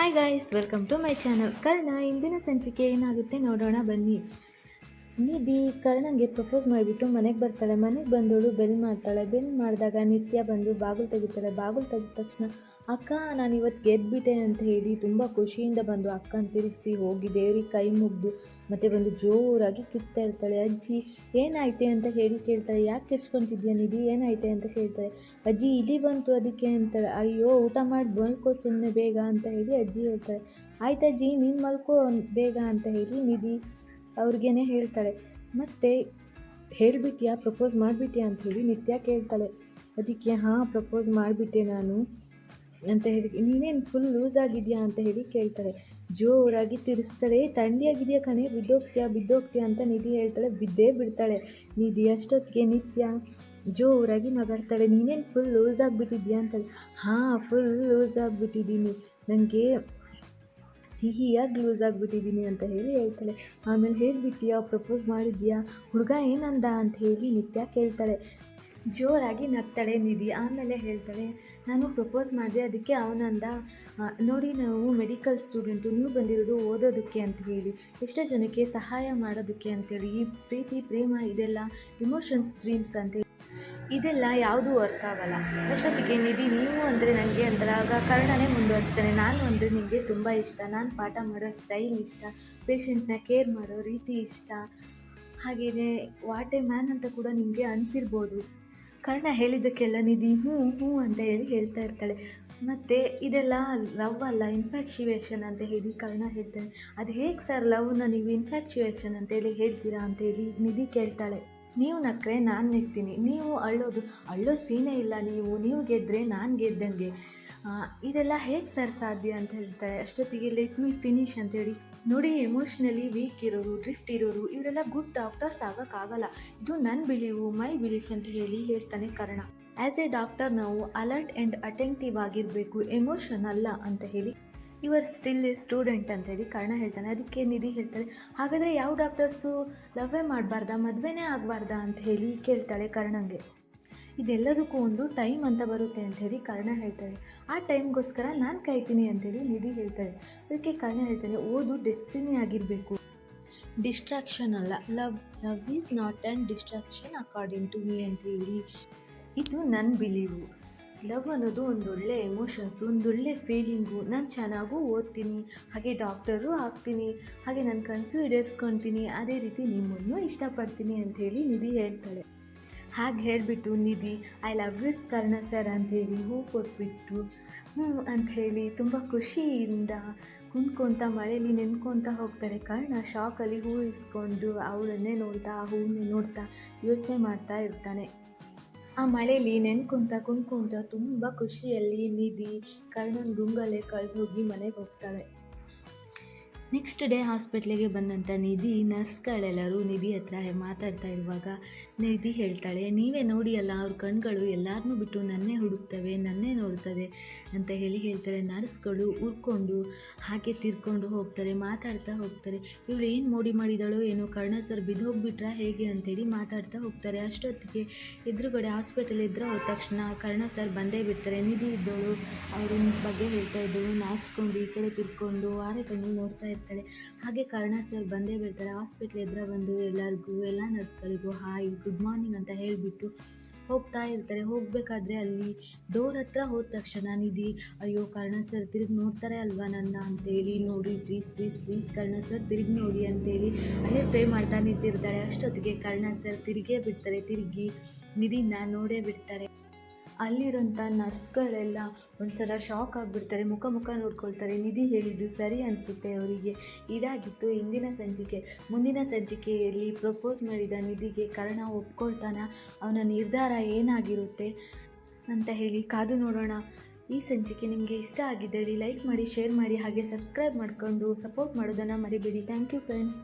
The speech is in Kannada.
Hi guys welcome to my channel Karna ಇಂದಿನ ಸಂಚಿಕೆ ಏನಾಗುತ್ತೆ ನೋಡೋಣ, ಬನ್ನಿ. ನಿಧಿ ಕರ್ಣಂಗೆ ಪ್ರಪೋಸ್ ಮಾಡಿಬಿಟ್ಟು ಮನೆಗೆ ಬರ್ತಾಳೆ. ಮನೆಗೆ ಬಂದವಳು ಬೆಲ್ ಮಾಡ್ತಾಳೆ. ಬೆಲ್ ಮಾಡಿದಾಗ ನಿತ್ಯ ಬಂದು ಬಾಗಿಲು ತೆಗಿತಾಳೆ. ಬಾಗಿಲು ತೆಗೆದ ತಕ್ಷಣ ಅಕ್ಕ, ನಾನು ಇವತ್ತು ಗೆದ್ಬಿಟ್ಟೆ ಅಂತ ಹೇಳಿ ತುಂಬ ಖುಷಿಯಿಂದ ಬಂದು ಅಕ್ಕನ ತಿರುಗಿಸಿ ಹೋಗಿ ದೇವ್ರಿಗೆ ಕೈ ಮುಗಿದು ಮತ್ತೆ ಬಂದು ಜೋರಾಗಿ ಕಿತ್ತಾ ಇರ್ತಾಳೆ. ಅಜ್ಜಿ, ಏನಾಯ್ತೆ ಅಂತ ಹೇಳಿ ಕೇಳ್ತಾಳೆ. ಯಾಕೆ ಕೆರ್ಸ್ಕೊತಿದ್ಯಾ ನಿಧಿ? ಏನಾಯ್ತೆ ಅಂತ ಕೇಳ್ತಾಳೆ. ಅಜ್ಜಿ ಇಲಿ ಬಂತು ಅದಕ್ಕೆ ಅಂತಾಳೆ. ಅಯ್ಯೋ, ಊಟ ಮಾಡಿ ಮಲ್ಕೋ ಸುಮ್ಮನೆ ಬೇಗ ಅಂತ ಹೇಳಿ ಅಜ್ಜಿ ಹೇಳ್ತಾಳೆ. ಆಯ್ತಜ್ಜಿ ನೀನು ಮಲ್ಕೋ ಬೇಗ ಅಂತ ಹೇಳಿ ನಿಧಿ ಅವ್ರಿಗೇನೆ ಹೇಳ್ತಾಳೆ. ಮತ್ತು ಹೇಳಿಬಿಟ್ಯಾ, ಪ್ರಪೋಸ್ ಮಾಡಿಬಿಟ್ಯಾ ಅಂತ ಹೇಳಿ ನಿತ್ಯ ಕೇಳ್ತಾಳೆ. ಅದಕ್ಕೆ, ಹಾಂ, ಪ್ರಪೋಸ್ ಮಾಡಿಬಿಟ್ಟೆ ನಾನು. ಅಂತ ಹೇಳಿ, ನೀನೇನು ಫುಲ್ ಲೂಸ್ ಆಗಿದೆಯಾ ಅಂತ ಹೇಳಿ ಕೇಳ್ತಾಳೆ ಜೋರಾಗಿ ತಿರ್ಸ್ತಾಳೆ ಥಂಡಿಯಾಗಿದೆಯಾ ಕಣೆ, ಬಿದ್ದೋಗ್ತೀಯಾ ಬಿದ್ದೋಗ್ತೀಯಾ ಅಂತ ನಿಧಿ ಹೇಳ್ತಾಳೆ, ಬಿದ್ದೇ ಬಿಡ್ತಾಳೆ. ನಿಧಿ ಅಷ್ಟೊತ್ತಿಗೆ ನಿತ್ಯ ಜೋರಾಗಿ ನಗಾಡ್ತಾಳೆ, ನೀನೇನು ಫುಲ್ ಲೂಸ್ ಆಗಿಬಿಟ್ಟಿದ್ಯಾ ಅಂತ ಹಾಂ ಫುಲ್ ಲೂಸ್ ಆಗಿಬಿಟ್ಟಿದ್ದೀನಿ. ನನಗೆ ಸಿಹಿಯಾಗಿ ಲೂಸ್ ಆಗಿಬಿಟ್ಟಿದ್ದೀನಿ ಅಂತ ಹೇಳಿ ಹೇಳ್ತಾಳೆ. ಆಮೇಲೆ ಹೇಳಿಬಿಟ್ಟಿಯಾ ಪ್ರಪೋಸ್ ಮಾಡಿದ್ಯಾ? ಹುಡುಗ ಏನಂದ? ಅಂತ ಹೇಳಿ ನಿತ್ಯ ಕೇಳ್ತಾಳೆ. ಜೋರಾಗಿ ನಗ್ತಾಳೆ ನಿಧಿ. ಆಮೇಲೆ ಹೇಳ್ತಾಳೆ, ನಾನು ಪ್ರಪೋಸ್ ಮಾಡಿದೆ, ಅದಕ್ಕೆ ಅವನಂದ ನೋಡಿ ನಾವು ಮೆಡಿಕಲ್ ಸ್ಟೂಡೆಂಟು, ನೀವು ಬಂದಿರೋದು ಓದೋದಕ್ಕೆ ಅಂತ ಹೇಳಿ. ಎಷ್ಟೋ ಜನಕ್ಕೆ ಸಹಾಯ ಮಾಡೋದಕ್ಕೆ ಅಂತೇಳಿ ಈ ಪ್ರೀತಿ, ಪ್ರೇಮ ಇದೆಲ್ಲ ಇಮೋಷನ್ಸ್ ಡ್ರೀಮ್ಸ್ ಅಂತ ಇದೆಲ್ಲ ಯಾವುದೂ ವರ್ಕ್ ಆಗಲ್ಲ. ಅಷ್ಟೊತ್ತಿಗೆ ನಿಧಿ, ನೀವು ಅಂದರೆ ನನಗೆ ಆಗ ಕರ್ಣನೇ ಮುಂದುವರಿಸ್ತಾನೆ. ನಾನು ಅಂದರೆ ನಿಮಗೆ ತುಂಬ ಇಷ್ಟ. ನಾನು ಪಾಠ ಮಾಡೋ ಸ್ಟೈಲ್ ಇಷ್ಟ. ಪೇಷಂಟ್ನ ಕೇರ್ ಮಾಡೋ ರೀತಿ ಇಷ್ಟ. ಹಾಗೆಯೇ ವಾಟ್ ಮ್ಯಾನ್ ಅಂತ ಕೂಡ ನಿಮಗೆ ಅನಿಸಿರ್ಬೋದು. ಕರ್ಣ ಹೇಳಿದ್ದಕ್ಕೆಲ್ಲ ನಿಧಿ ಹ್ಞೂ ಹ್ಞೂ ಅಂತ ಹೇಳಿ ಹೇಳ್ತಾ ಇರ್ತಾಳೆ. ಮತ್ತು ಇದೆಲ್ಲ ಲವ್ ಅಲ್ಲ ಇನ್ಫ್ಯಾಕ್ಚುವೇಷನ್ ಅಂತ ಹೇಳಿ ಕರ್ಣ ಹೇಳ್ತಾನೆ. ಅದು ಹೇಗೆ ಸರ್ ಲವ್ನ ನೀವು ಇನ್ಫ್ಯಾಕ್ಚುವೇಷನ್ ಅಂತೇಳಿ ಹೇಳ್ತೀರಾ ಅಂತೇಳಿ ನಿಧಿ ಕೇಳ್ತಾಳೆ. ನೀವು ನಕ್ಕರೆ ನಾನು ನಿಲ್ತೀನಿ, ನೀವು ಅಳ್ಳೋದು, ಅಳ್ಳೋ ಸೀನೇ ಇಲ್ಲ ನೀವು ನೀವು ಗೆದ್ದರೆ ನಾನು ಗೆದ್ದಂಗೆ ಇದೆಲ್ಲ ಹೇಗೆ ಸರ್ ಸಾಧ್ಯ ಅಂತ ಹೇಳ್ತಾರೆ ಅಷ್ಟೊತ್ತಿಗೆ ಲೆಟ್ ಮೀ ಫಿನಿಶ್ ಅಂತೇಳಿ ನೋಡಿ ಎಮೋಷ್ನಲಿ ವೀಕ್ ಇರೋರು ಡ್ರಿಫ್ಟ್ ಇರೋರು, ಇವರೆಲ್ಲ ಗುಡ್ ಡಾಕ್ಟರ್ಸ್ ಆಗೋಕ್ಕಾಗಲ್ಲ. ಇದು ನನ್ನ ಬಿಲೀವು ಮೈ ಬಿಲೀಫ್ ಅಂತ ಹೇಳಿ ಹೇಳ್ತಾನೆ ಕರ್ಣ. ಆ್ಯಸ್ ಎ ಡಾಕ್ಟರ್ ನಾವು ಅಲರ್ಟ್ ಆ್ಯಂಡ್ ಅಟೆಂಟಿವ್ ಆಗಿರಬೇಕು ಎಮೋಷನ್ ಅಲ್ಲ ಅಂತ ಹೇಳಿ. ಯುವರ್ ಸ್ಟಿಲ್ ಎ ಸ್ಟೂಡೆಂಟ್ ಅಂತ ಹೇಳಿ ಕರ್ಣ ಹೇಳ್ತಾನೆ. ಅದಕ್ಕೆ ನಿಧಿ ಹೇಳ್ತಾಳೆ, ಹಾಗಾದರೆ ಯಾವ ಡಾಕ್ಟರ್ಸು ಲವ್ವೇ ಮಾಡಬಾರ್ದಾ, ಮದುವೆನೇ ಆಗಬಾರ್ದಾ? ಅಂತ ಹೇಳಿ ಕೇಳ್ತಾಳೆ ಕರ್ಣಂಗೆ. ಇದೆಲ್ಲದಕ್ಕೂ ಒಂದು ಟೈಮ್ ಅಂತ ಬರುತ್ತೆ ಅಂಥೇಳಿ ಕರ್ಣ ಹೇಳ್ತಾರೆ ಆ ಟೈಮ್ಗೋಸ್ಕರ ನಾನು ಕಾಯ್ತೀನಿ ಅಂತೇಳಿ ನಿಧಿ ಹೇಳ್ತಾರೆ ಅದಕ್ಕೆ ಕರ್ಣ ಹೇಳ್ತಾರೆ ಓದು ಡೆಸ್ಟಿನಿ ಆಗಿರಬೇಕು. ಡಿಸ್ಟ್ರಾಕ್ಷನ್ ಅಲ್ಲ, love love is not and distraction according to me ಅಂತ ಹೇಳಿ ಇದು ನನ್ನ ಬಿಲೀವು. ಲವ್ ಅನ್ನೋದು ಒಂದೊಳ್ಳೆ ಎಮೋಷನ್ಸು ಒಂದೊಳ್ಳೆ ಫೀಲಿಂಗು. ನಾನು ಚೆನ್ನಾಗೂ ಓದ್ತೀನಿ, ಹಾಗೆ ಡಾಕ್ಟರು ಆಗ್ತೀನಿ, ಹಾಗೆ ನನ್ನ ಕನಸು ಈಡೇರಿಸ್ಕೊತೀನಿ, ಅದೇ ರೀತಿ ನಿಮ್ಮನ್ನು ಇಷ್ಟಪಡ್ತೀನಿ ಅಂಥೇಳಿ ನಿಧಿ ಹೇಳ್ತಾಳೆ. ಹಾಗೆ ಹೇಳಿಬಿಟ್ಟು, Nidhi I love you Karna sir ಅಂಥೇಳಿ ಹೂ ಕೊಟ್ಬಿಟ್ಟು, ಹ್ಞೂ ಅಂಥೇಳಿ ತುಂಬ ಖುಷಿಯಿಂದ ಕುಣ್ಕೊತ ಮಳೆಯಲ್ಲಿ ನೆನ್ಕೊತ ಹೋಗ್ತಾರೆ. ಕರ್ಣ ಶಾಕಲ್ಲಿ ಹೂ ಇಸ್ಕೊಂಡು ಅವಳನ್ನೇ ನೋಡ್ತಾ ಆ ಹೂವನ್ನೇ ನೋಡ್ತಾ ಯೋಚನೆ ಮಾಡ್ತಾ ಇರ್ತಾನೆ. ಆ ಮಳೆಯಲ್ಲಿ ನೆನ್ಕೊಂತ ಕುಣ್ಕೊತ ತುಂಬ ಖುಷಿಯಲ್ಲಿ ನಿಧಿ ಕರ್ಣನ ಗುಂಗಲ್ಲೇ ಕಳೆದು ಹೋಗಿ ಮನೆಗೆ ಹೋಗ್ತಾಳೆ. ನೆಕ್ಸ್ಟ್ ಡೇ ಹಾಸ್ಪಿಟ್ಲಿಗೆ ಬಂದಂಥ ನಿಧಿ, ನರ್ಸ್ಗಳೆಲ್ಲರೂ ನಿಧಿ ಹತ್ರ ಮಾತಾಡ್ತಾ ಇರುವಾಗ ನಿಧಿ ಹೇಳ್ತಾಳೆ, ನೀವೇ ನೋಡಿ ಅಲ್ಲ, ಅವ್ರ ಕಣ್ಗಳು ಎಲ್ಲರನ್ನೂ ಬಿಟ್ಟು ನನ್ನೇ ಹುಡುಕ್ತವೆ, ನನ್ನೇ ನೋಡ್ತವೆ ಅಂತ ಹೇಳಿ ಹೇಳ್ತಾರೆ ನರ್ಸ್ಗಳು ಉರ್ಕೊಂಡು ಹಾಗೆ ತಿರ್ಕೊಂಡು ಹೋಗ್ತಾರೆ, ಮಾತಾಡ್ತಾ ಹೋಗ್ತಾರೆ. ಇವಳು ಏನು ಮೋಡಿ ಮಾಡಿದಳೋ ಏನೋ, ಕರ್ಣ ಸರ್ ಬಿದ್ದೋಗ್ಬಿಟ್ರಾ ಹೇಗೆ? ಅಂತೇಳಿ ಮಾತಾಡ್ತಾ ಹೋಗ್ತಾರೆ. ಅಷ್ಟೊತ್ತಿಗೆ ಎದುರುಗಡೆ ಹಾಸ್ಪಿಟಲ್ ಇದ್ರೆ ಹೋದ ತಕ್ಷಣ ಕರ್ಣ ಸರ್ ಬಂದೇ ಬಿಡ್ತಾರೆ. ನಿಧಿ ಇದ್ದವಳು ಅವ್ರ ಬಗ್ಗೆ ಹೇಳ್ತಾ ಇದ್ದಳು, ನಾಚ್ಕೊಂಡು ಈ ಕಡೆ ತಿರ್ಕೊಂಡು ಆರೆ ಕಣ್ಣು ನೋಡ್ತಾ ಇರ್ತಾಳೆ ಹಾಗೆ ಕರ್ಣ ಸರ್ ಬಂದೇ ಬಿಡ್ತಾರೆ ಹಾಸ್ಪಿಟ್ಲ್ ಎದುರ ಬಂದು ಎಲ್ಲರಿಗೂ, ಎಲ್ಲ ನರ್ಸ್ಗಳಿಗೂ ಹಾಯ್ ಗುಡ್ ಮಾರ್ನಿಂಗ್ ಅಂತ ಹೇಳಿಬಿಟ್ಟು ಹೋಗ್ತಾ ಇರ್ತಾರೆ. ಹೋಗಬೇಕಾದ್ರೆ ಅಲ್ಲಿ ಡೋರ್ ಹತ್ರ ಹೋದ ತಕ್ಷಣ ನಿಧಿ, ಅಯ್ಯೋ ಕರ್ಣ ಸರ್ ತಿರುಗಿ ನೋಡ್ತಾರೆ ಅಲ್ವಾ ನನ್ನ? ಅಂತೇಳಿ, ನೋಡಿ please please please Karna sir ತಿರುಗಿ ನೋಡಿ ಅಂತೇಳಿ ಅಲ್ಲೇ ಪ್ರೇ ಮಾಡ್ತಾ ನಿಂತಿರ್ತಾಳೆ ಅಷ್ಟೊತ್ತಿಗೆ ಕರ್ಣ ಸರ್ ತಿರುಗೇ ಬಿಡ್ತಾರೆ. ತಿರುಗಿ ನಿಧಿನ ನೋಡೇ ಬಿಡ್ತಾರೆ. ಅಲ್ಲಿರೋಂಥ ನರ್ಸ್ಗಳೆಲ್ಲ ಒಂದ್ಸಲ ಶಾಕ್ ಆಗಿಬಿಡ್ತಾರೆ, ಮುಖ ಮುಖ ನೋಡ್ಕೊಳ್ತಾರೆ. ನಿಧಿ ಹೇಳಿದ್ದು ಸರಿ ಅನಿಸುತ್ತೆ ಅವರಿಗೆ. ಇದಾಗಿತ್ತು ಇಂದಿನ ಸಂಚಿಕೆ. ಮುಂದಿನ ಸಂಚಿಕೆಯಲ್ಲಿ ಪ್ರಪೋಸ್ ಮಾಡಿದ ನಿಧಿಗೆ ಕರ್ಣ ಒಪ್ಕೊಳ್ತಾನ. ಅವನ ನಿರ್ಧಾರ ಏನಾಗಿರುತ್ತೆ ಅಂತ ಹೇಳಿ ಕಾದು ನೋಡೋಣ. ಈ ಸಂಚಿಕೆ ನಿಮಗೆ ಇಷ್ಟ ಆಗಿದ್ದಲ್ಲಿ ಲೈಕ್ ಮಾಡಿ ಶೇರ್ ಮಾಡಿ, ಹಾಗೆ ಸಬ್ಸ್ಕ್ರೈಬ್ ಮಾಡಿಕೊಂಡು ಸಪೋರ್ಟ್ ಮಾಡೋದನ್ನು ಮರಿಬೇಡಿ. Thank you friends